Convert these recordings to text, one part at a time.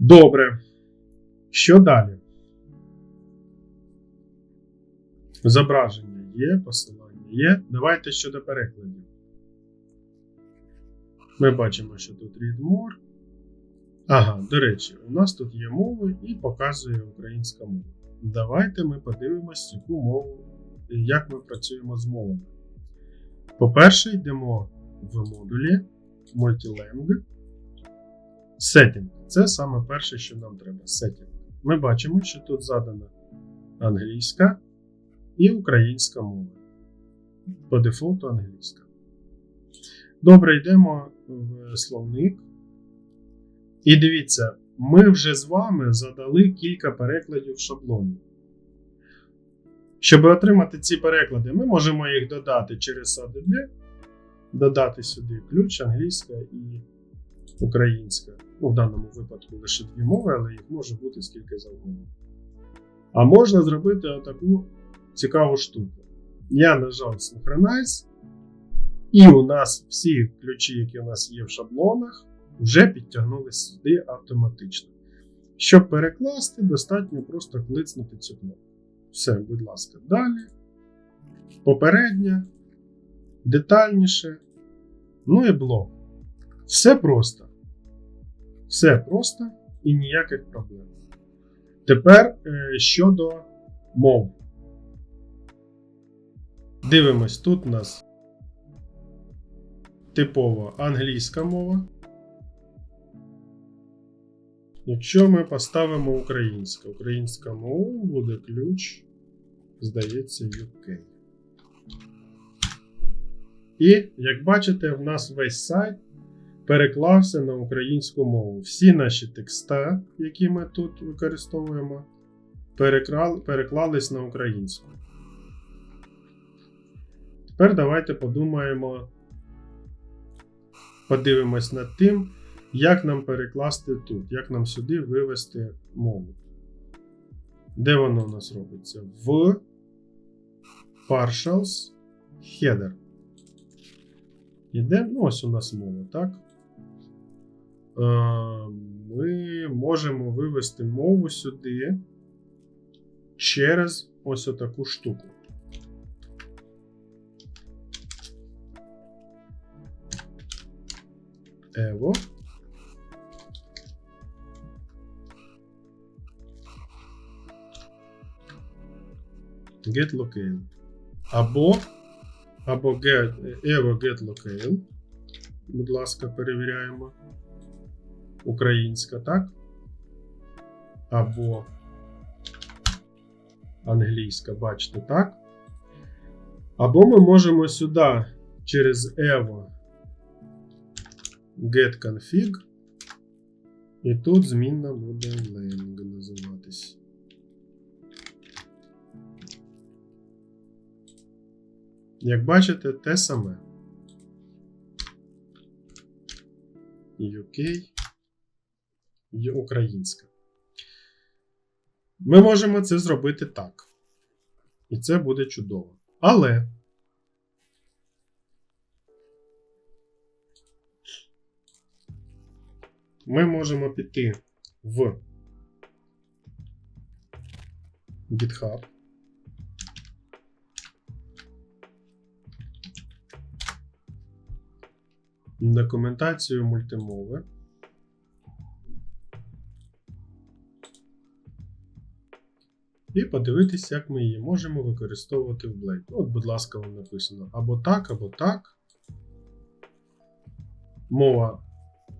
Добре. Що далі? Зображення є, посилання є. Давайте щодо перекладів. Ми бачимо, що тут readmore. Ага, до речі, у нас тут є мови і показує українська мова. Давайте ми подивимось, яку мову, як ми працюємо з мовами. По-перше, йдемо в модулі Multilang. Setting. Це саме перше, що нам треба. Setting. Ми бачимо, що тут задана англійська і українська мова. По дефолту англійська. Добре, йдемо в словник. І дивіться, ми вже з вами задали кілька перекладів шаблонів. Щоб отримати ці переклади, ми можемо їх додати через ADD, додати сюди ключ, англійська і українська. Ну, в даному випадку лише дві мови, але їх може бути скільки завгодно. А можна зробити отаку цікаву штуку. Я нажав Synchronize, і у нас всі ключі, які у нас є в шаблонах, вже підтягнулися сюди автоматично. Щоб перекласти, достатньо просто клицнути цю кнопку. Все, будь ласка, далі. Попереднє, детальніше. Ну і блок. Все просто. Все просто і ніяких проблем. Тепер е, щодо мов. Дивимось, тут у нас типова англійська мова. Якщо ми поставимо українська, українська мова буде ключ, здається, UK. І, як бачите, в нас весь сайт переклався на українську мову. Всі наші текста, які ми тут використовуємо, переклались на українську. Тепер давайте подумаємо, подивимось над тим, як нам перекласти тут, як нам сюди вивести мову. Де воно у нас робиться? В Partials Header. Іде, ну ось у нас мова, так? Е, Ми можемо вивести мову сюди через ось отаку штуку. Evo. Get locale. Або або get, Evo get locale. Будь ласка, перевіряємо. Українська, так? Або англійська, бачите, так? Або ми можемо сюди через Evo get config. І тут змінна буде lang називатись. Як бачите, те саме. UK і українська. Ми можемо це зробити так. І це буде чудово. Але. Ми можемо піти в GitHub. Документацію мультимови. І подивитися, як ми її можемо використовувати в Blade. От, будь ласка, вам написано або так, або так. Мова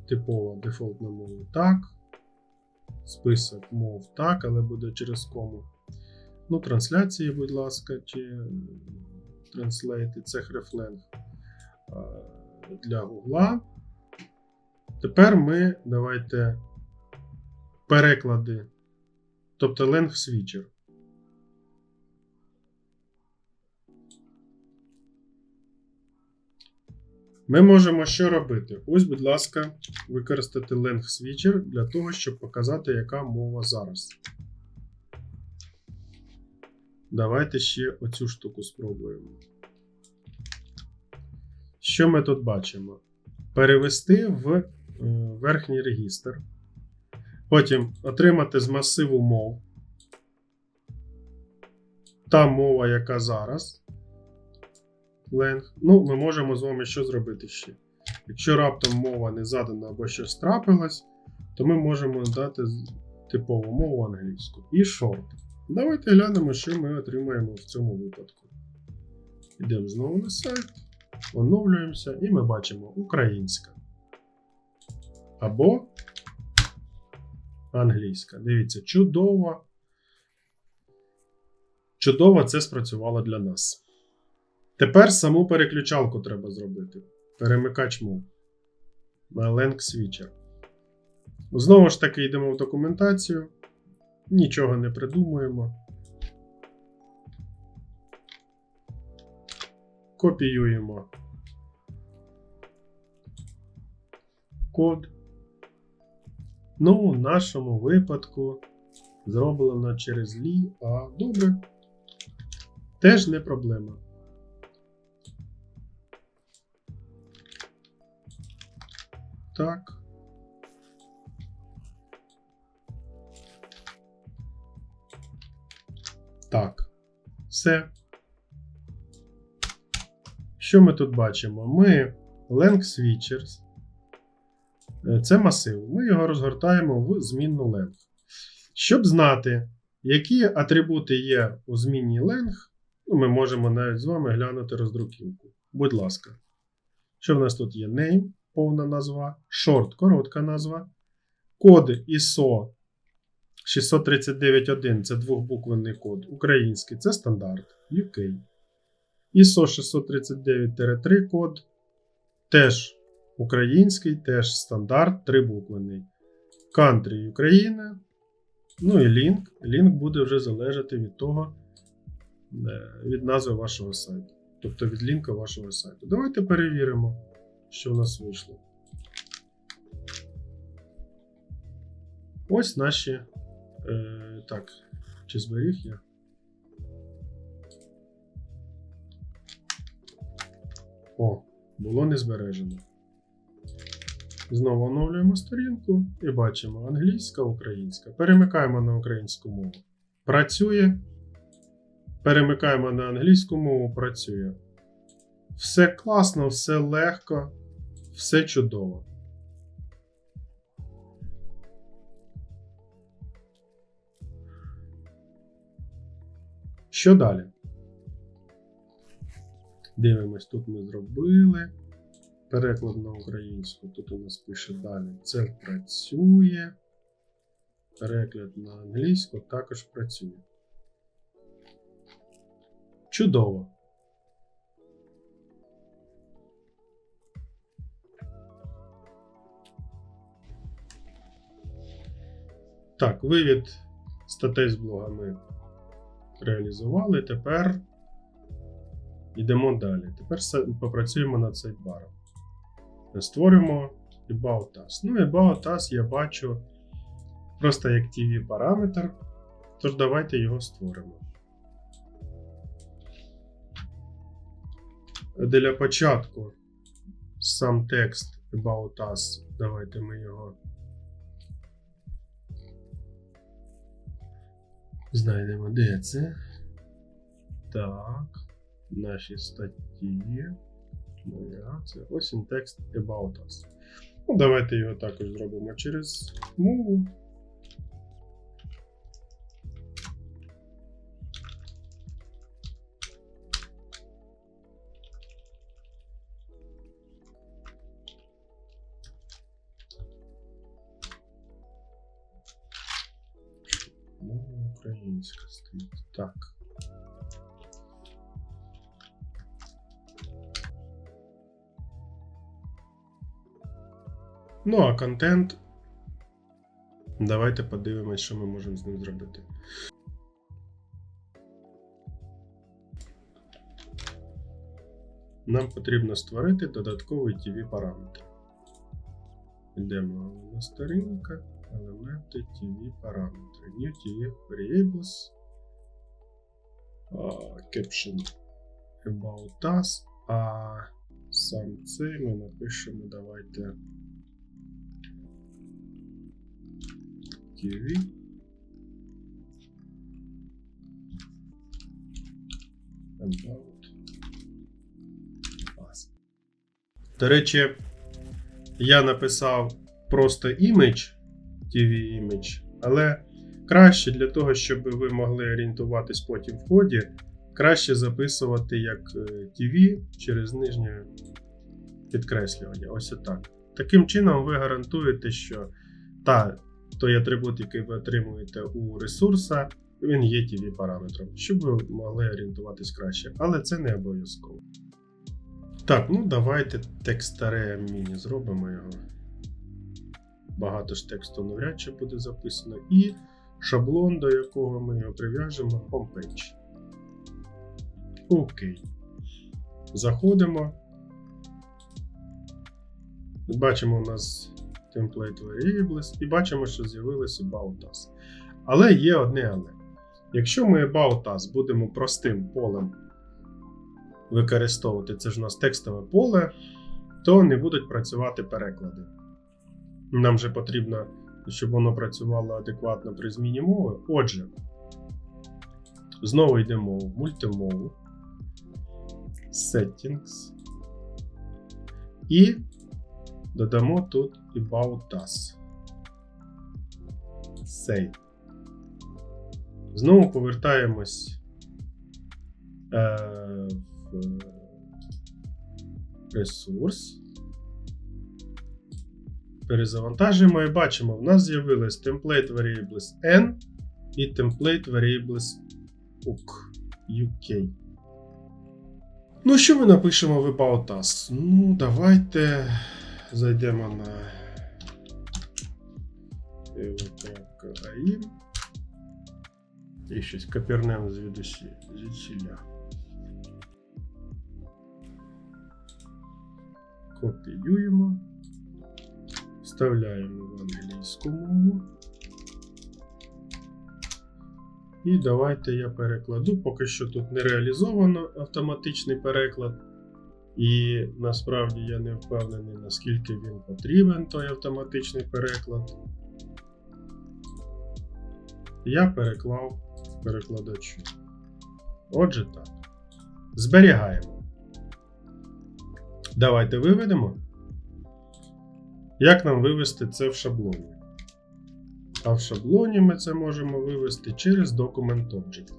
типова дефолтна мова так. Список мов так, але буде через кому. Ну, трансляції, будь ласка, чи транслейти, це хрефленг для Гугла. Тепер ми давайте переклади, тобто length switcher. Ми можемо що робити? Ось, будь ласка, використати length switcher для того, щоб показати, яка мова зараз. Давайте ще оцю штуку спробуємо. Що ми тут бачимо? Перевести в верхній регістр. Потім отримати з масиву мов. Та мова, яка зараз. Ленг. Ну, ми можемо з вами що зробити ще. Якщо раптом мова не задана або щось трапилось, то ми можемо дати типову мову англійську. І short. Давайте глянемо, що ми отримаємо в цьому випадку. Йдемо знову на сайт, оновлюємося, і ми бачимо українська. Або англійська. Дивіться, чудово. Чудово це спрацювало для нас. Тепер саму переключалку треба зробити. Перемикач мов на Lang Switcher. Знову ж таки, йдемо в документацію. Нічого не придумуємо. Копіюємо код. Ну, у нашому випадку зроблено через лі, а добре. Теж не проблема. Так. Так. Все. Що ми тут бачимо? Ми Lang Switchers. Е, Це масив. Ми його розгортаємо в змінну ленг. Щоб знати, які атрибути є у змінній ленг, ну, ми можемо навіть з вами глянути роздруківку. Будь ласка. Що в нас тут є? Name, повна назва, short, коротка назва, код ISO 639.1 це двохбуквенний код. Український це стандарт UK. ISO 639-3 код теж український, теж стандарт, трибуквенний. Country Україна. Ну і лінк. Лінк буде вже залежати від того, е, від назви вашого сайту. Тобто від лінка вашого сайту. Давайте перевіримо, що в нас вийшло. Ось наші. Е, так, чи зберіг я? О, було не збережено. Знову оновлюємо сторінку і бачимо англійська, українська. Перемикаємо на українську мову. Працює. Перемикаємо на англійську мову, працює. Все класно, все легко, все чудово. Що далі? Дивимось, тут ми зробили. Переклад на українську. Тут у нас пише далі. Це працює. Переклад на англійську також працює. Чудово. Так, вивід статей з блога ми реалізували. Тепер йдемо далі. Тепер попрацюємо над сайдбаром. Створимо About Us. Ну, About Us я бачу просто як TV параметр. Тож давайте його створимо. Для початку сам текст About Us. Давайте ми його знайдемо. Де це? Так. Наші статті. Це ось він текст About Us. Ну, давайте його також зробимо через мову. Українська стоїть. Так. Ну, а контент. Давайте подивимось, що ми можемо з ним зробити. Нам потрібно створити додатковий TV параметр. Йдемо на сторінка, елементи TV параметри. New TV Variables. Uh, caption About Us. А сам цей ми напишемо. Давайте. TV. About us. До речі, я написав просто image, TV image, але краще для того, щоб ви могли орієнтуватись потім в ході, краще записувати як е, TV через нижнє підкреслювання. Ось отак. Таким чином, ви гарантуєте, що та, той атрибут, який ви отримуєте у ресурса, він є TV параметром, щоб ви могли орієнтуватись краще. Але це не обов'язково. Так, ну давайте текстаре міні зробимо його. Багато ж тексту навряд чи буде записано. І шаблон, до якого ми його прив'яжемо, homepage. Окей. Заходимо. Бачимо у нас template variables і бачимо, що з'явилося About Us. Але є одне але. Якщо ми About Us будемо простим полем використовувати, це ж у нас текстове поле, то не будуть працювати переклади. Нам же потрібно, щоб воно працювало адекватно при зміні мови. Отже, знову йдемо в мультимову, Settings. І додамо тут About Us. Save. Знову повертаємось е, в ресурс. Перезавантажуємо і бачимо, в нас з'явилось template variables N і template variables UK. Ну, що ми напишемо в About Us? Ну, давайте зайдемо на ev.ai і щось копірнемо звідусі звідсіля. Копіюємо, вставляємо в англійську мову. І давайте я перекладу. Поки що тут не реалізовано автоматичний переклад. І насправді я не впевнений, наскільки він потрібен, той автоматичний переклад. Я переклав перекладачу. Отже так. Зберігаємо. Давайте виведемо. Як нам вивести це в шаблоні? А в шаблоні ми це можемо вивести через Document Object.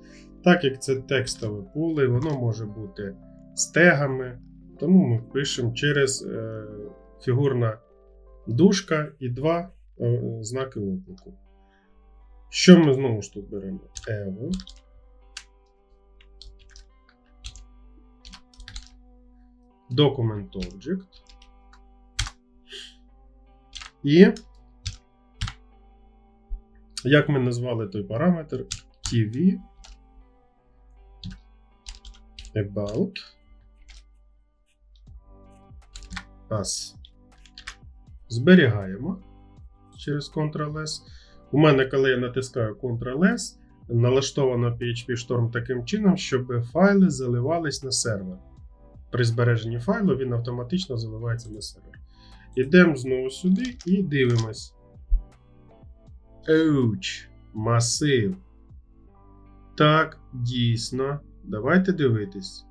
Так як це текстове поле, воно може бути з тегами, тому ми пишемо через е, фігурна дужка і два е, знаки оклику. Що ми знову ж тут беремо? Evo. Document Object. І як ми назвали той параметр TV about us. Зберігаємо через Ctrl-S. У мене, коли я натискаю Ctrl-S, налаштовано PHP Storm таким чином, щоб файли заливались на сервер. При збереженні файлу він автоматично заливається на сервер. Ідемо знову сюди і дивимось. Ouch, масив. Так, дійсно. Давайте дивитись.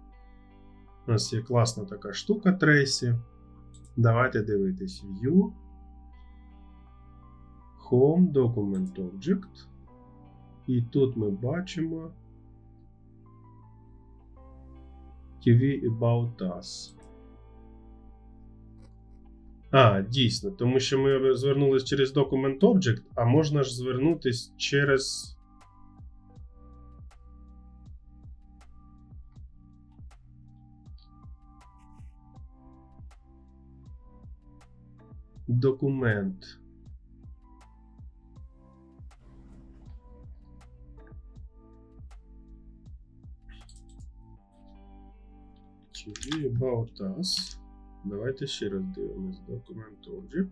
У нас є класна така штука Tracy. Давайте дивитись. View. Home Document Object. І тут ми бачимо TV About Us. А, дійсно, тому що ми звернулися через Document Object, а можна ж звернутися через. Документ. About Us. Давайте ще раз дивимось документ Object.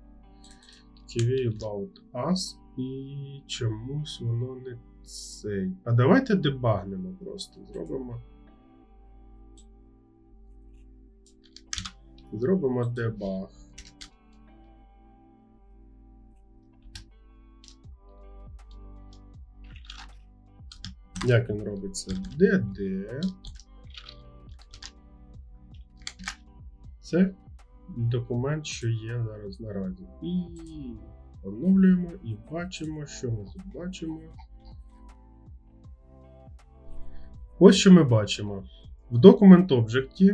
TV About Us. І чомусь воно не цей. А давайте дебагнемо просто. Зробимо. Зробимо дебаг. Як він робиться? DD. Це документ, що є зараз наразі. І оновлюємо і бачимо, що ми тут бачимо. Ось що ми бачимо. В документ об'єкті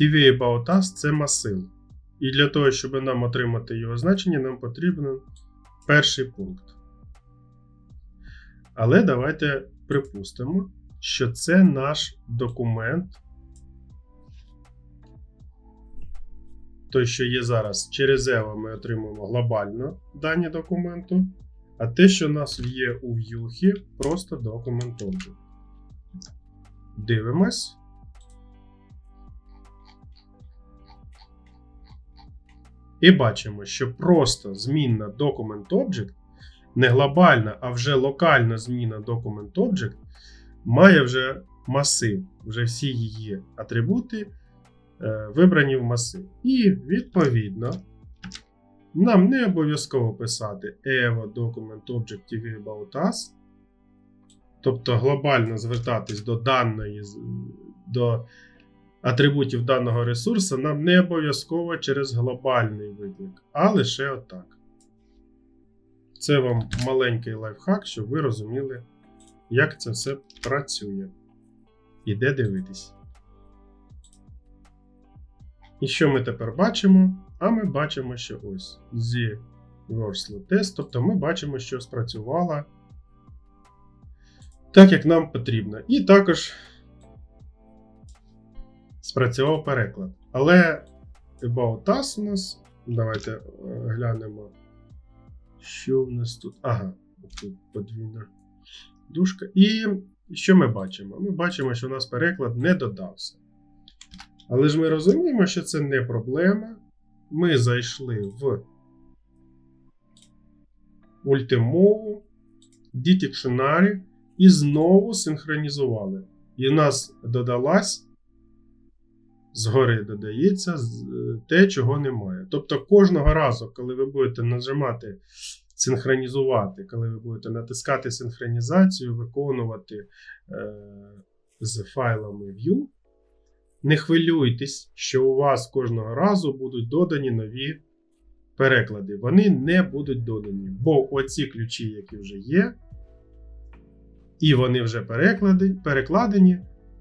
TV About Us це масив. І для того, щоб нам отримати його значення, нам потрібен перший пункт. Але давайте припустимо, що це наш документ, той, що є зараз, через EVA ми отримуємо глобально дані документу, а те, що у нас є у в'юхі, просто документ object. Дивимось. І бачимо, що просто змінна Document Object, не глобальна, а вже локальна зміна Document Object, має вже масив, вже всі її атрибути вибрані в масив. І відповідно, нам не обов'язково писати evo Document Object TV About Us, тобто глобально звертатись до даної до атрибутів даного ресурсу нам не обов'язково через глобальний виклик, а лише отак. Це вам маленький лайфхак, щоб ви розуміли, як це все працює. І де дивитись. І що ми тепер бачимо? А ми бачимо, що ось зі Versal Test, тобто ми бачимо, що спрацювала так, як нам потрібно. І також спрацював переклад. Але About Us у нас. Давайте е, глянемо. Що в нас тут? Ага, тут подвійна дужка. І що ми бачимо? Ми бачимо, що у нас переклад не додався. Але ж ми розуміємо, що це не проблема. Ми зайшли в Ultimove, Dictionary і знову синхронізували. І в нас додалась згори додається е, те, чого немає. Тобто кожного разу, коли ви будете нажимати синхронізувати, коли ви будете натискати синхронізацію, виконувати е, з файлами View, не хвилюйтесь, що у вас кожного разу будуть додані нові переклади. Вони не будуть додані, бо оці ключі, які вже є, і вони вже переклади, перекладені,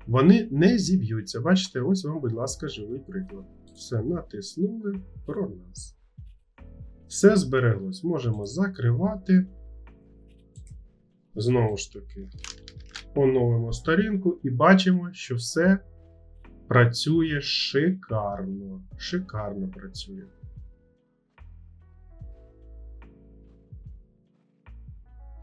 вони не зіб'ються. Бачите, ось вам, будь ласка, живий приклад. Все, натиснули про нас. Все збереглось. Можемо закривати. Знову ж таки, оновимо сторінку і бачимо, що все працює шикарно. Шикарно працює.